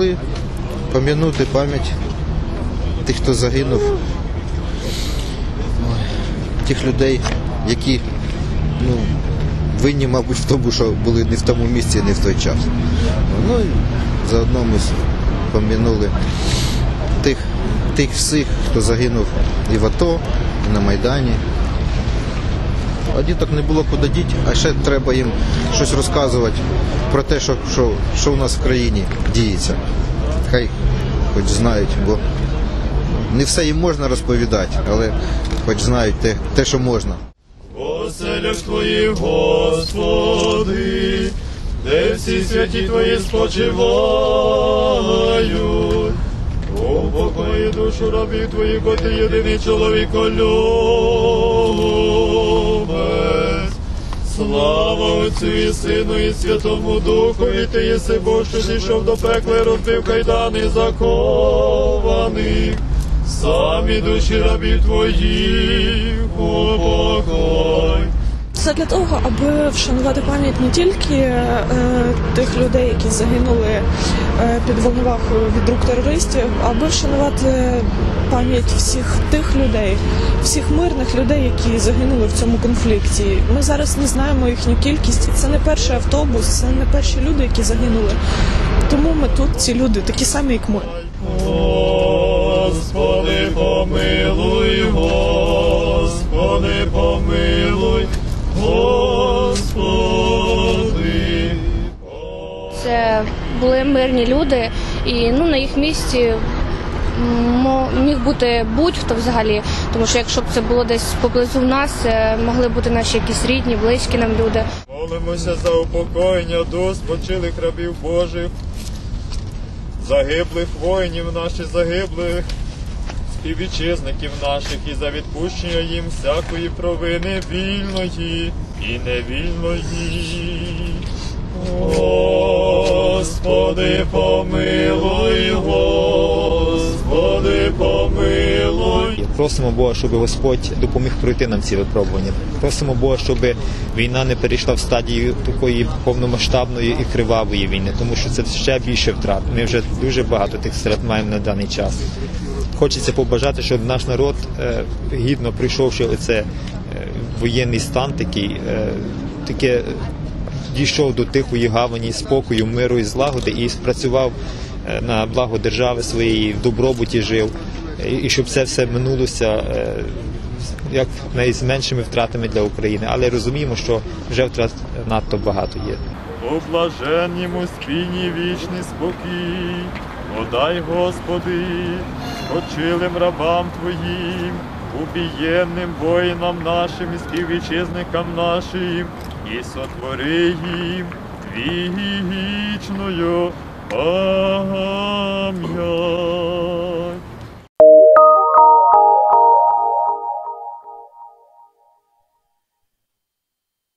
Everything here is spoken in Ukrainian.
Прийшли пом'янути пам'ять тих, хто загинув, тих людей, які ну, винні, мабуть, в тому, що були не в тому місці, не в той час. Ну і заодно ми пом'янули тих, тих всіх, хто загинув і в АТО, і на Майдані. А діток не було куди діти, а ще треба їм щось розказувати про те, що, що, що в нас в країні діється. Хай хоч знають, бо не все їм можна розповідати, але хоч знають те, те що можна. Оселях Твоїх, Господи, де всі святі Твої спочивають. Упокої душу рабів Твоїх, бо Ти єдиний чоловіколюбець. Слава Отцю Сину і Святому Духові, Ти єси Бог, зійшов до пекла і розбив кайдани закованих. Самі душі рабів твоїх упокой. Це для того, аби вшанувати пам'ять не тільки е, тих людей, які загинули е, під Волновахою від рук терористів, аби вшанувати пам'ять всіх тих людей, всіх мирних людей, які загинули в цьому конфлікті. Ми зараз не знаємо їхню кількість. Це не перший автобус, це не перші люди, які загинули. Тому ми тут ці люди, такі самі, як ми. Господи, помилуй, Господи, помилуй, Господи. Це були мирні люди, і ну на їх місці міг бути будь-хто взагалі. Тому що якщо б це було десь поблизу нас, е, могли бути наші якісь рідні, близькі нам люди. Молимося за упокоєння душ спочилих рабів Божих, загиблих воїнів наших загиблих, співвітчизників наших і за відпущення їм всякої провини вільної і невільної. Господи, помилуй, Господи, помилуй. Просимо Бога, щоб Господь допоміг пройти нам ці випробування. Просимо Бога, щоб війна не перейшла в стадію такої повномасштабної і кривавої війни, тому що це ще більше втрат. Ми вже дуже багато тих втрат маємо на даний час. Хочеться побажати, щоб наш народ, е, гідно прийшовши оце е, воєнний стан, такий, е, таке дійшов до тихої гавані, спокою, миру і злагоди і спрацював на благо держави своєї, в добробуті жив, і- щоб це все минулося е, як найменшими втратами для України. Але розуміємо, що вже втрат надто багато є. У блаженнім спині вічний спокій, подай, Господи, спочилим рабам Твоїм, убієнним воїнам нашим і співвітчизникам нашим, і сотвори їм вічною пам'ять.